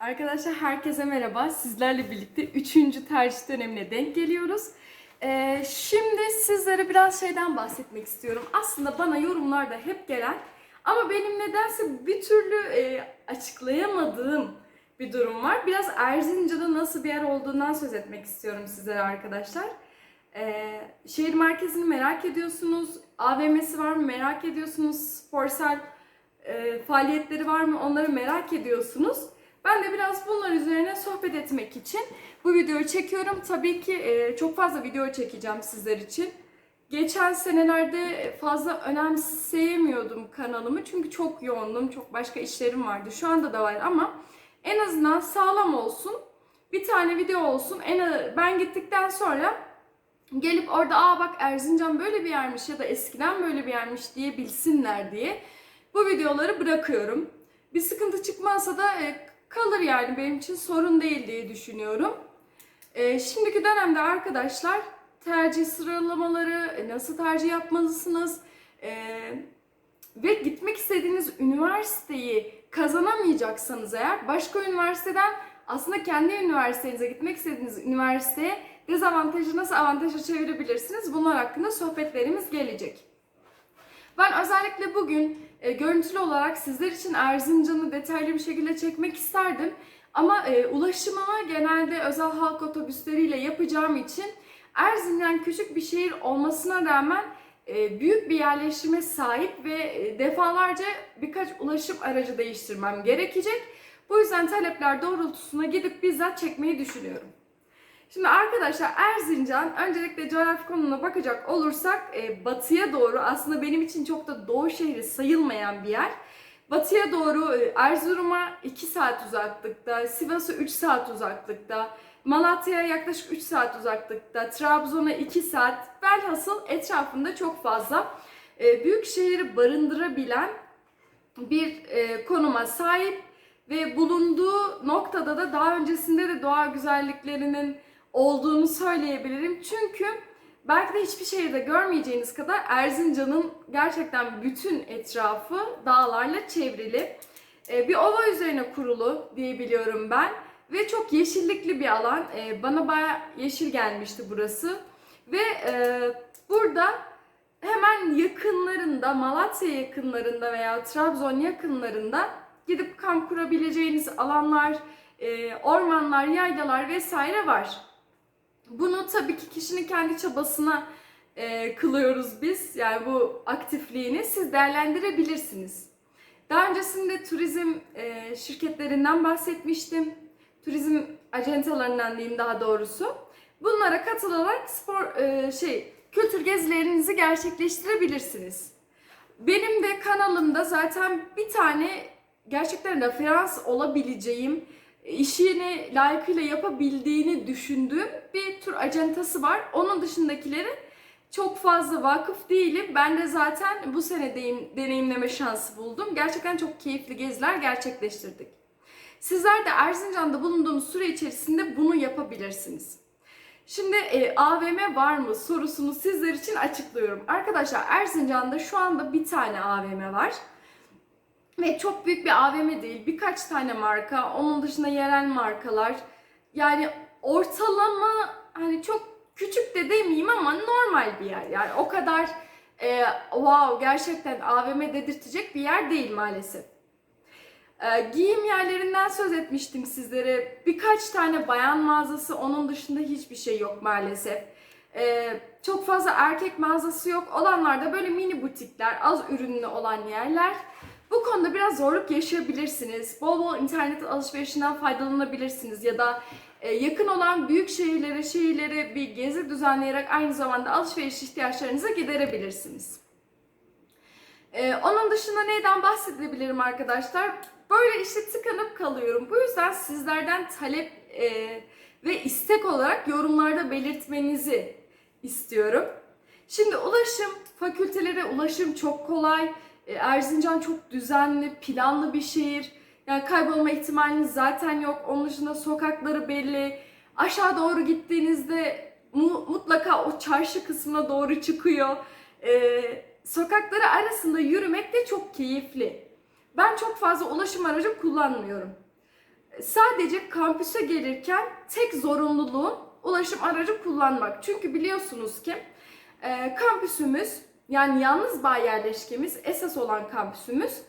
Arkadaşlar herkese merhaba. Sizlerle birlikte 3. tercih dönemine denk geliyoruz. Ee, şimdi sizlere biraz şeyden bahsetmek istiyorum. Aslında bana yorumlarda hep gelen ama benim nedense bir türlü e, açıklayamadığım bir durum var. Biraz Erzincan'da nasıl bir yer olduğundan söz etmek istiyorum sizlere arkadaşlar. Ee, şehir merkezini merak ediyorsunuz. AVM'si var mı merak ediyorsunuz. Sporsal e, faaliyetleri var mı onları merak ediyorsunuz. Ben de biraz bunlar üzerine sohbet etmek için bu videoyu çekiyorum. Tabii ki e, çok fazla video çekeceğim sizler için. Geçen senelerde fazla önemseyemiyordum kanalımı çünkü çok yoğundum, çok başka işlerim vardı. Şu anda da var ama en azından sağlam olsun. Bir tane video olsun. En ben gittikten sonra gelip orada aa bak Erzincan böyle bir yermiş ya da eskiden böyle bir yermiş diye bilsinler diye bu videoları bırakıyorum. Bir sıkıntı çıkmazsa da e, kalır yani benim için sorun değil diye düşünüyorum. E, şimdiki dönemde arkadaşlar tercih sıralamaları, e, nasıl tercih yapmalısınız e, ve gitmek istediğiniz üniversiteyi kazanamayacaksanız eğer başka üniversiteden aslında kendi üniversitenize gitmek istediğiniz üniversiteye dezavantajı nasıl avantaja çevirebilirsiniz bunlar hakkında sohbetlerimiz gelecek. Ben özellikle bugün e, görüntülü olarak sizler için Erzincan'ı detaylı bir şekilde çekmek isterdim. Ama e, ulaşımımı genelde özel halk otobüsleriyle yapacağım için Erzincan küçük bir şehir olmasına rağmen e, büyük bir yerleşime sahip ve e, defalarca birkaç ulaşım aracı değiştirmem gerekecek. Bu yüzden talepler doğrultusuna gidip bizzat çekmeyi düşünüyorum. Şimdi arkadaşlar Erzincan öncelikle coğrafi konumuna bakacak olursak e, batıya doğru aslında benim için çok da doğu şehri sayılmayan bir yer. Batıya doğru e, Erzurum'a 2 saat uzaklıkta, Sivas'a 3 saat uzaklıkta, Malatya'ya yaklaşık 3 saat uzaklıkta, Trabzon'a 2 saat, velhasıl etrafında çok fazla e, büyük şehri barındırabilen bir e, konuma sahip ve bulunduğu noktada da daha öncesinde de doğa güzelliklerinin olduğunu söyleyebilirim. Çünkü belki de hiçbir şehirde görmeyeceğiniz kadar Erzincan'ın gerçekten bütün etrafı dağlarla çevrili. Ee, bir ova üzerine kurulu diyebiliyorum ben. Ve çok yeşillikli bir alan. Ee, bana baya yeşil gelmişti burası. Ve e, burada hemen yakınlarında, Malatya yakınlarında veya Trabzon yakınlarında gidip kamp kurabileceğiniz alanlar, e, ormanlar, yaylalar vesaire var. Bunu tabii ki kişinin kendi çabasına e, kılıyoruz biz. Yani bu aktifliğini siz değerlendirebilirsiniz. Daha öncesinde turizm e, şirketlerinden bahsetmiştim. Turizm acentalarından diyeyim daha doğrusu. Bunlara katılarak spor e, şey kültür gezilerinizi gerçekleştirebilirsiniz. Benim de kanalımda zaten bir tane gerçekten referans olabileceğim işini layıkıyla yapabildiğini düşündüğüm bir tur acentası var. Onun dışındakileri çok fazla vakıf değilim. Ben de zaten bu sene deyim, deneyimleme şansı buldum. Gerçekten çok keyifli geziler gerçekleştirdik. Sizler de Erzincan'da bulunduğumuz süre içerisinde bunu yapabilirsiniz. Şimdi e, AVM var mı sorusunu sizler için açıklıyorum. Arkadaşlar Erzincan'da şu anda bir tane AVM var. Ve çok büyük bir AVM değil. Birkaç tane marka. Onun dışında yerel markalar. Yani ortalama hani çok küçük de demeyeyim ama normal bir yer. Yani o kadar e, wow gerçekten AVM dedirtecek bir yer değil maalesef. E, giyim yerlerinden söz etmiştim sizlere. Birkaç tane bayan mağazası onun dışında hiçbir şey yok maalesef. E, çok fazla erkek mağazası yok. Olanlarda böyle mini butikler, az ürünlü olan yerler. Bu konuda biraz zorluk yaşayabilirsiniz. Bol bol internet alışverişinden faydalanabilirsiniz ya da e, yakın olan büyük şehirlere, şehirlere bir gezi düzenleyerek aynı zamanda alışveriş ihtiyaçlarınızı giderebilirsiniz. Ee, onun dışında neyden bahsedebilirim arkadaşlar? Böyle işte tıkanıp kalıyorum. Bu yüzden sizlerden talep e, ve istek olarak yorumlarda belirtmenizi istiyorum. Şimdi ulaşım, fakültelere ulaşım çok kolay. E, Erzincan çok düzenli, planlı bir şehir. Yani kaybolma ihtimaliniz zaten yok. Onun dışında sokakları belli. Aşağı doğru gittiğinizde mu- mutlaka o çarşı kısmına doğru çıkıyor. E, sokakları arasında yürümek de çok keyifli. Ben çok fazla ulaşım aracı kullanmıyorum. sadece kampüse gelirken tek zorunluluğun ulaşım aracı kullanmak. Çünkü biliyorsunuz ki e, kampüsümüz yani yalnız bağ yerleşkemiz esas olan kampüsümüz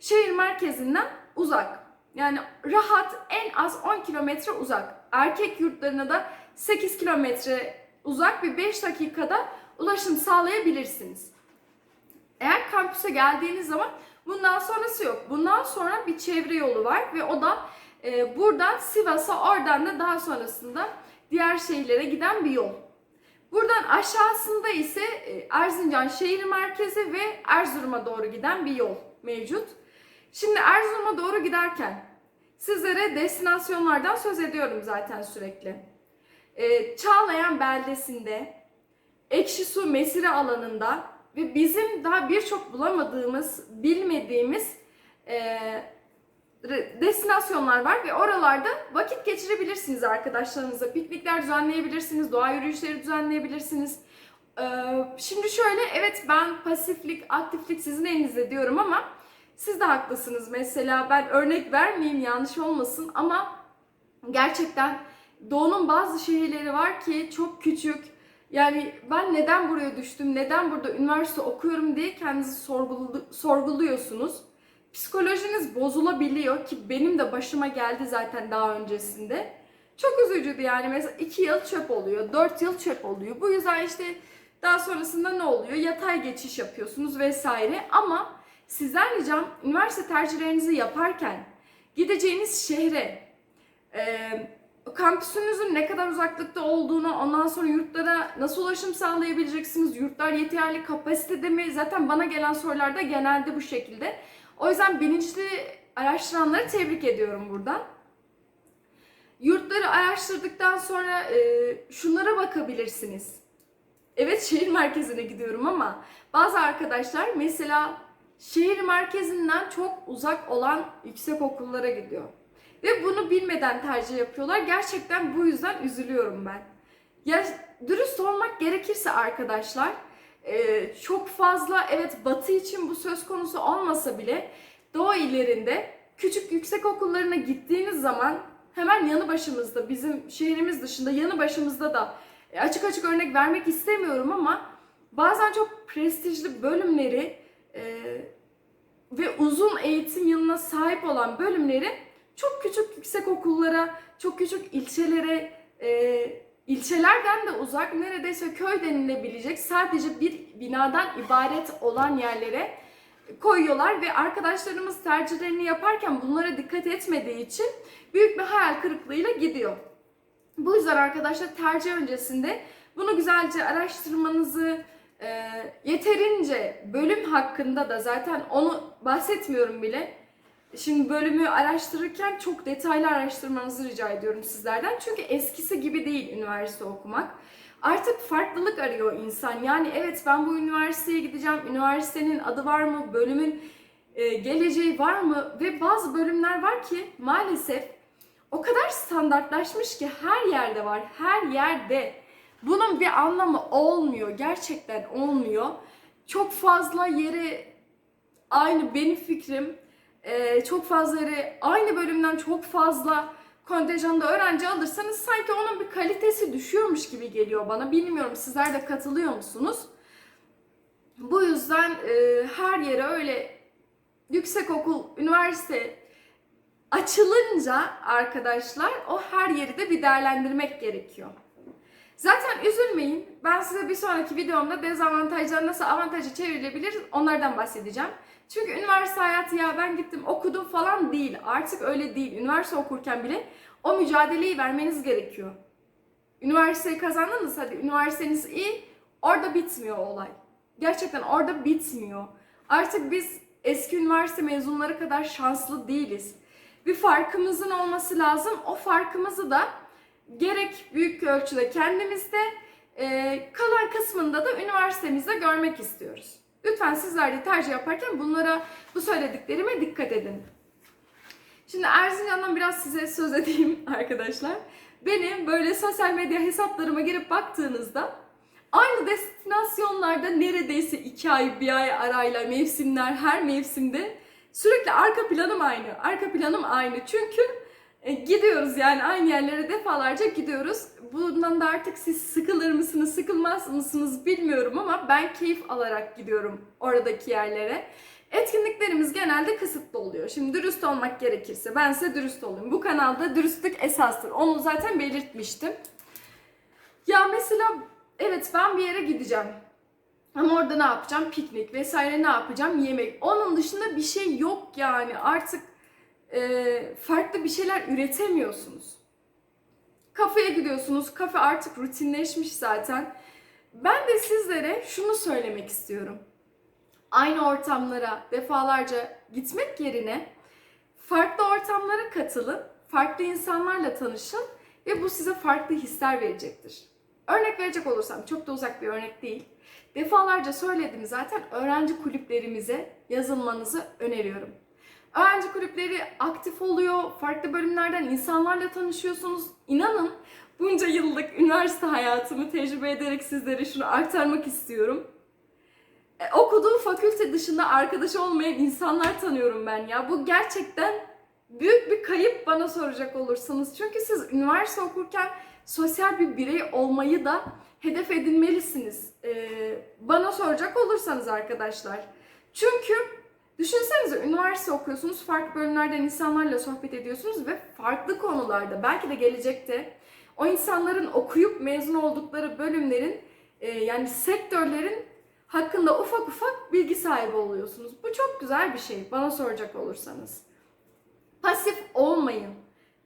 şehir merkezinden uzak. Yani rahat en az 10 kilometre uzak. Erkek yurtlarına da 8 kilometre uzak bir 5 dakikada ulaşım sağlayabilirsiniz. Eğer kampüse geldiğiniz zaman bundan sonrası yok. Bundan sonra bir çevre yolu var ve o da e, buradan Sivas'a oradan da daha sonrasında diğer şehirlere giden bir yol. Buradan aşağısında ise e, Erzincan şehir merkezi ve Erzurum'a doğru giden bir yol mevcut. Şimdi Erzurum'a doğru giderken sizlere destinasyonlardan söz ediyorum zaten sürekli. E, Çağlayan beldesinde, Ekşi Su Mesire alanında ve bizim daha birçok bulamadığımız, bilmediğimiz e, destinasyonlar var ve oralarda vakit geçirebilirsiniz arkadaşlarınızla. Piknikler düzenleyebilirsiniz, doğa yürüyüşleri düzenleyebilirsiniz. Ee, şimdi şöyle, evet ben pasiflik, aktiflik sizin elinizde diyorum ama siz de haklısınız. Mesela ben örnek vermeyeyim yanlış olmasın ama gerçekten doğunun bazı şehirleri var ki çok küçük. Yani ben neden buraya düştüm, neden burada üniversite okuyorum diye kendinizi sorgulu- sorguluyorsunuz psikolojiniz bozulabiliyor ki benim de başıma geldi zaten daha öncesinde. Çok üzücüydü yani mesela 2 yıl çöp oluyor, 4 yıl çöp oluyor. Bu yüzden işte daha sonrasında ne oluyor? Yatay geçiş yapıyorsunuz vesaire ama sizden ricam üniversite tercihlerinizi yaparken gideceğiniz şehre, e, kampüsünüzün ne kadar uzaklıkta olduğunu, ondan sonra yurtlara nasıl ulaşım sağlayabileceksiniz, yurtlar yeterli kapasitede mi? Zaten bana gelen sorularda genelde bu şekilde. O yüzden bilinçli araştıranları tebrik ediyorum buradan. Yurtları araştırdıktan sonra e, şunlara bakabilirsiniz. Evet şehir merkezine gidiyorum ama bazı arkadaşlar mesela şehir merkezinden çok uzak olan yüksek okullara gidiyor. Ve bunu bilmeden tercih yapıyorlar. Gerçekten bu yüzden üzülüyorum ben. Ya dürüst olmak gerekirse arkadaşlar ee, çok fazla evet batı için bu söz konusu olmasa bile doğu illerinde küçük yüksek okullarına gittiğiniz zaman hemen yanı başımızda bizim şehrimiz dışında yanı başımızda da e, açık açık örnek vermek istemiyorum ama bazen çok prestijli bölümleri e, ve uzun eğitim yılına sahip olan bölümleri çok küçük yüksek okullara, çok küçük ilçelere, e, ilçelerden de uzak neredeyse köy denilebilecek sadece bir binadan ibaret olan yerlere koyuyorlar ve arkadaşlarımız tercihlerini yaparken bunlara dikkat etmediği için büyük bir hayal kırıklığıyla gidiyor. Bu yüzden arkadaşlar tercih öncesinde bunu güzelce araştırmanızı e, yeterince bölüm hakkında da zaten onu bahsetmiyorum bile. Şimdi bölümü araştırırken çok detaylı araştırmanızı rica ediyorum sizlerden. Çünkü eskisi gibi değil üniversite okumak. Artık farklılık arıyor insan. Yani evet ben bu üniversiteye gideceğim. Üniversitenin adı var mı? Bölümün e, geleceği var mı? Ve bazı bölümler var ki maalesef o kadar standartlaşmış ki her yerde var. Her yerde. Bunun bir anlamı olmuyor. Gerçekten olmuyor. Çok fazla yeri aynı benim fikrim e, çok fazla yere aynı bölümden çok fazla kontenjanda öğrenci alırsanız sanki onun bir kalitesi düşüyormuş gibi geliyor bana. Bilmiyorum sizler de katılıyor musunuz? Bu yüzden e, her yere öyle yüksek okul, üniversite açılınca arkadaşlar o her yeri de bir değerlendirmek gerekiyor. Zaten üzülmeyin. Ben size bir sonraki videomda dezavantajlar nasıl avantaja çevrilebilir onlardan bahsedeceğim. Çünkü üniversite hayatı ya ben gittim okudum falan değil. Artık öyle değil. Üniversite okurken bile o mücadeleyi vermeniz gerekiyor. Üniversiteyi kazandınız hadi üniversiteniz iyi. Orada bitmiyor olay. Gerçekten orada bitmiyor. Artık biz eski üniversite mezunları kadar şanslı değiliz. Bir farkımızın olması lazım. O farkımızı da gerek büyük ölçüde kendimizde e, kalan kısmında da üniversitemizde görmek istiyoruz. Lütfen sizler de tercih yaparken bunlara, bu söylediklerime dikkat edin. Şimdi Erzincan'dan biraz size söz edeyim arkadaşlar. Benim böyle sosyal medya hesaplarıma girip baktığınızda aynı destinasyonlarda neredeyse iki ay, bir ay arayla mevsimler, her mevsimde sürekli arka planım aynı. Arka planım aynı. Çünkü E, gidiyoruz yani aynı yerlere defalarca gidiyoruz. Bundan da artık siz sıkılır mısınız, sıkılmaz mısınız bilmiyorum ama ben keyif alarak gidiyorum oradaki yerlere. Etkinliklerimiz genelde kısıtlı oluyor. Şimdi dürüst olmak gerekirse ben size dürüst olayım. Bu kanalda dürüstlük esastır. Onu zaten belirtmiştim. Ya mesela evet ben bir yere gideceğim. Ama orada ne yapacağım? Piknik vesaire ne yapacağım? Yemek. Onun dışında bir şey yok yani. Artık e, farklı bir şeyler üretemiyorsunuz. Kafeye gidiyorsunuz. Kafe artık rutinleşmiş zaten. Ben de sizlere şunu söylemek istiyorum. Aynı ortamlara defalarca gitmek yerine farklı ortamlara katılın, farklı insanlarla tanışın ve bu size farklı hisler verecektir. Örnek verecek olursam çok da uzak bir örnek değil. Defalarca söyledim zaten öğrenci kulüplerimize yazılmanızı öneriyorum. Öğrenci kulüpleri aktif oluyor, farklı bölümlerden insanlarla tanışıyorsunuz. İnanın bunca yıllık üniversite hayatımı tecrübe ederek sizlere şunu aktarmak istiyorum. E, okuduğum fakülte dışında arkadaş olmayan insanlar tanıyorum ben ya. Bu gerçekten büyük bir kayıp bana soracak olursanız. Çünkü siz üniversite okurken sosyal bir birey olmayı da hedef edinmelisiniz. E, bana soracak olursanız arkadaşlar. Çünkü düşünsenize üniversite okuyorsunuz, farklı bölümlerden insanlarla sohbet ediyorsunuz ve farklı konularda belki de gelecekte o insanların okuyup mezun oldukları bölümlerin e, yani sektörlerin hakkında ufak ufak bilgi sahibi oluyorsunuz. Bu çok güzel bir şey bana soracak olursanız. Pasif olmayın.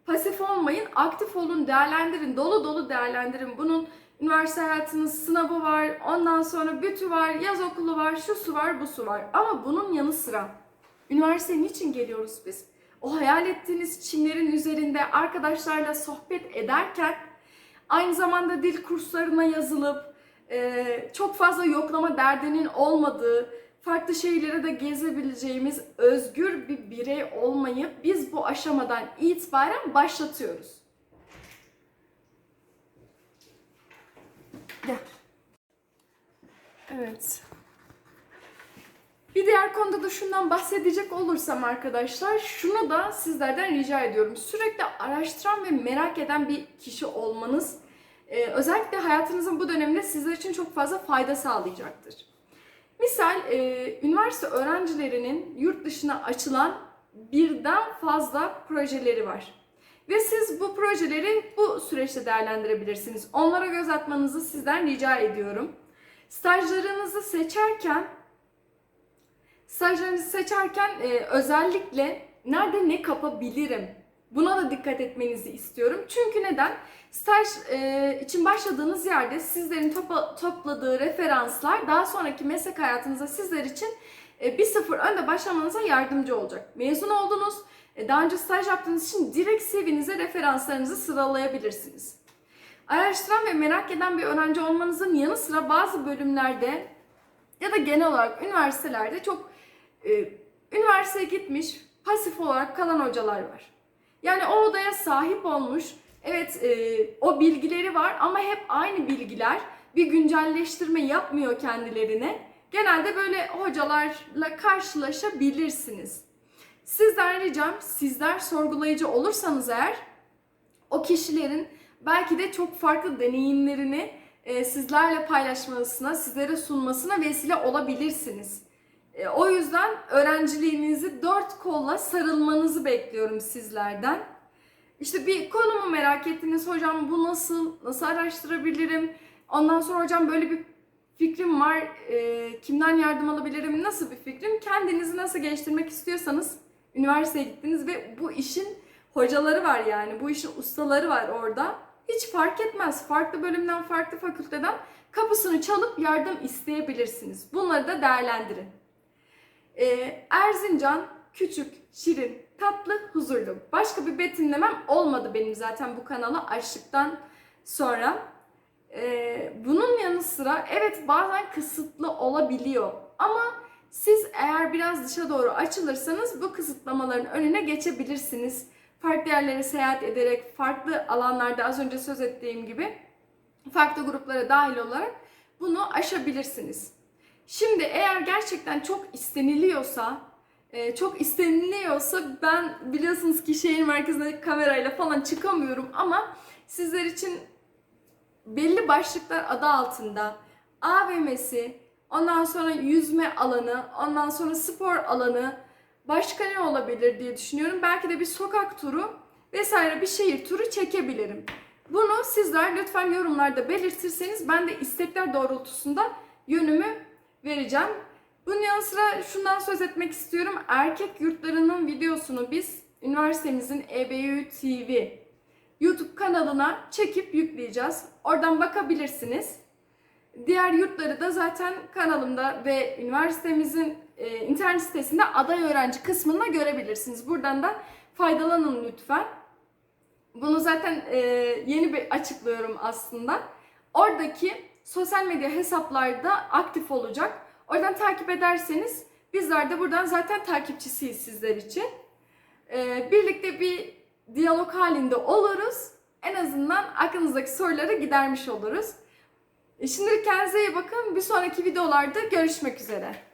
Pasif olmayın, aktif olun, değerlendirin, dolu dolu değerlendirin. Bunun üniversite hayatının sınavı var, ondan sonra bütü var, yaz okulu var, şu su var, bu su var. Ama bunun yanı sıra üniversiteye niçin geliyoruz biz? O hayal ettiğiniz çimlerin üzerinde arkadaşlarla sohbet ederken aynı zamanda dil kurslarına yazılıp e, çok fazla yoklama derdinin olmadığı, farklı şeylere de gezebileceğimiz özgür bir birey olmayı biz bu aşamadan itibaren başlatıyoruz. Evet. Bir diğer konuda da şundan bahsedecek olursam arkadaşlar, şunu da sizlerden rica ediyorum. Sürekli araştıran ve merak eden bir kişi olmanız e, özellikle hayatınızın bu döneminde sizler için çok fazla fayda sağlayacaktır. Misal, e, üniversite öğrencilerinin yurt dışına açılan birden fazla projeleri var. Ve siz bu projeleri bu süreçte değerlendirebilirsiniz. Onlara göz atmanızı sizden rica ediyorum. Stajlarınızı seçerken stajlarınızı seçerken e, özellikle nerede ne kapabilirim buna da dikkat etmenizi istiyorum. Çünkü neden? Staj e, için başladığınız yerde sizlerin topa, topladığı referanslar daha sonraki meslek hayatınıza sizler için e, bir sıfır önde başlamanıza yardımcı olacak. Mezun oldunuz, e, daha önce staj yaptığınız için direkt CV'nize referanslarınızı sıralayabilirsiniz. Araştıran ve merak eden bir öğrenci olmanızın yanı sıra bazı bölümlerde ya da genel olarak üniversitelerde çok e, üniversiteye gitmiş pasif olarak kalan hocalar var. Yani o odaya sahip olmuş, evet e, o bilgileri var ama hep aynı bilgiler bir güncelleştirme yapmıyor kendilerine. Genelde böyle hocalarla karşılaşabilirsiniz. Sizden ricam sizler sorgulayıcı olursanız eğer o kişilerin belki de çok farklı deneyimlerini e, sizlerle paylaşmasına, sizlere sunmasına vesile olabilirsiniz. E, o yüzden öğrenciliğinizi dört kolla sarılmanızı bekliyorum sizlerden. İşte bir konumu merak ettiniz hocam bu nasıl, nasıl araştırabilirim? Ondan sonra hocam böyle bir fikrim var, e, kimden yardım alabilirim, nasıl bir fikrim? Kendinizi nasıl geliştirmek istiyorsanız üniversiteye gittiniz ve bu işin hocaları var yani, bu işin ustaları var orada. Hiç fark etmez, farklı bölümden, farklı fakülteden kapısını çalıp yardım isteyebilirsiniz. Bunları da değerlendirin. Ee, Erzincan küçük, şirin, tatlı, huzurlu. Başka bir betimlemem olmadı benim zaten bu kanalı açtıktan sonra. Ee, bunun yanı sıra evet bazen kısıtlı olabiliyor ama siz eğer biraz dışa doğru açılırsanız bu kısıtlamaların önüne geçebilirsiniz. Farklı yerlere seyahat ederek, farklı alanlarda az önce söz ettiğim gibi farklı gruplara dahil olarak bunu aşabilirsiniz. Şimdi eğer gerçekten çok isteniliyorsa e, çok isteniliyorsa ben biliyorsunuz ki şehir merkezinde kamerayla falan çıkamıyorum ama sizler için belli başlıklar adı altında AVM'si, ondan sonra yüzme alanı, ondan sonra spor alanı, başka ne olabilir diye düşünüyorum. Belki de bir sokak turu vesaire bir şehir turu çekebilirim. Bunu sizler lütfen yorumlarda belirtirseniz ben de istekler doğrultusunda yönümü vereceğim. Bunun yanı sıra şundan söz etmek istiyorum. Erkek yurtlarının videosunu biz üniversitemizin EBU TV YouTube kanalına çekip yükleyeceğiz. Oradan bakabilirsiniz. Diğer yurtları da zaten kanalımda ve üniversitemizin e, internet sitesinde aday öğrenci kısmında görebilirsiniz. Buradan da faydalanın lütfen. Bunu zaten e, yeni bir açıklıyorum aslında. Oradaki sosyal medya hesaplarda aktif olacak. Oradan takip ederseniz bizler de buradan zaten takipçisiyiz sizler için. E, birlikte bir diyalog halinde oluruz. En azından aklınızdaki soruları gidermiş oluruz. E, Şimdilik kendinize iyi bakın. Bir sonraki videolarda görüşmek üzere.